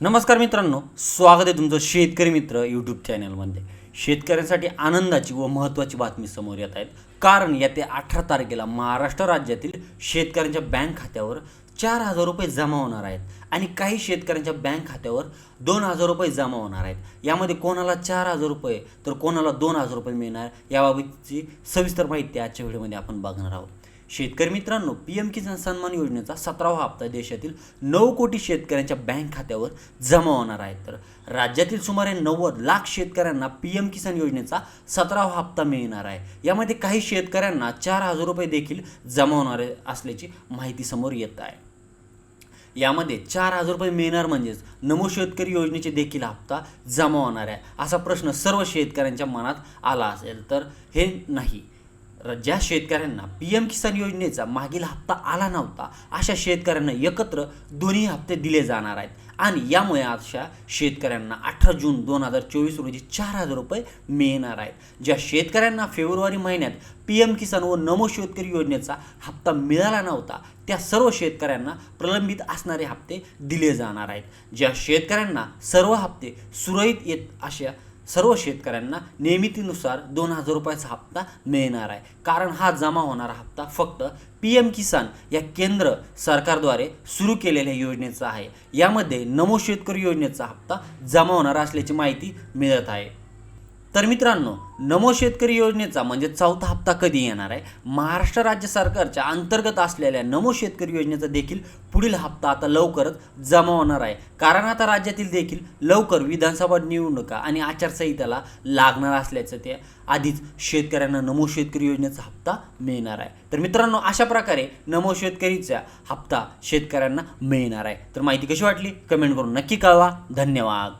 नमस्कार मित्रांनो स्वागत आहे तुमचं शेतकरी मित्र यूट्यूब चॅनलमध्ये शेतकऱ्यांसाठी आनंदाची व महत्त्वाची बातमी समोर येत आहेत. कारण येत्या अठरा तारखेला महाराष्ट्र राज्यातील शेतकऱ्यांच्या बँक खात्यावर चार हजार रुपये जमा होणार आहेत आणि काही शेतकऱ्यांच्या बँक खात्यावर दोन हजार रुपये जमा होणार आहेत. यामध्ये कोणाला चार हजार रुपये तर कोणाला दोन हजार रुपये मिळणार याबाबतची सविस्तर माहिती आजच्या व्हिडिओमध्ये आपण बघणार आहोत. शेतकरी मित्रांनो पी एम किसान सन्मान योजनेचा सतरावा हप्ता देशातील नऊ कोटी शेतकऱ्यांच्या बँक खात्यावर जमा होणार आहे. तर राज्यातील सुमारे नव्वद लाख शेतकऱ्यांना पी एम किसान योजनेचा सतरावा हप्ता मिळणार आहे. यामध्ये काही शेतकऱ्यांना चार हजार रुपये देखील जमा होणार असल्याची माहिती समोर येत आहे. यामध्ये चार हजार रुपये मिळणार म्हणजेच नमो शेतकरी योजनेचे देखील हप्ता जमा होणार आहे असा प्रश्न सर्व शेतकऱ्यांच्या मनात आला असेल. तर हे नाही. ज्या शेतकऱ्यांना पी एम किसान योजनेचा मागील हप्ता आला नव्हता अशा शेतकऱ्यांना एकत्र दोन्ही हप्ते दिले जाणार आहेत. आणि यामुळे अशा शेतकऱ्यांना अठरा जून दोन हजार चोवीस रोजी चार हजार रुपये मिळणार आहेत. ज्या शेतकऱ्यांना फेब्रुवारी महिन्यात पी एम किसान व नमो शेतकरी योजनेचा हप्ता मिळाला नव्हता त्या सर्व शेतकऱ्यांना प्रलंबित असणारे हप्ते दिले जाणार आहेत. ज्या शेतकऱ्यांना सर्व हप्ते सुरळीत येत अशा सर्व शेतकऱ्यांना नियमितीनुसार दोन हजार रुपयाचा हप्ता मिळणार आहे. कारण हा जमा होणारा हप्ता फक्त पी एम किसान या केंद्र सरकारद्वारे सुरू केलेल्या योजनेचा आहे. यामध्ये नमो शेतकरी योजनेचा हप्ता जमा होणार असल्याची माहिती मिळत आहे. तर मित्रांनो नमो शेतकरी योजनेचा म्हणजे चौथा हप्ता कधी येणार आहे? महाराष्ट्र राज्य सरकारच्या अंतर्गत असलेल्या नमो शेतकरी योजनेचा देखील पुढील हप्ता आता लवकरच जमा होणार आहे. कारण आता राज्यातील देखील लवकर विधानसभा निवडणुका आणि आचारसंहिताला लागणार असल्याचं ते आधीच शेतकऱ्यांना नमो शेतकरी योजनेचा हप्ता मिळणार आहे. तर मित्रांनो अशा प्रकारे नमो शेतकरीचा हप्ता शेतकऱ्यांना मिळणार आहे. तर माहिती कशी वाटली? कमेंट करून नक्की कळवा. धन्यवाद.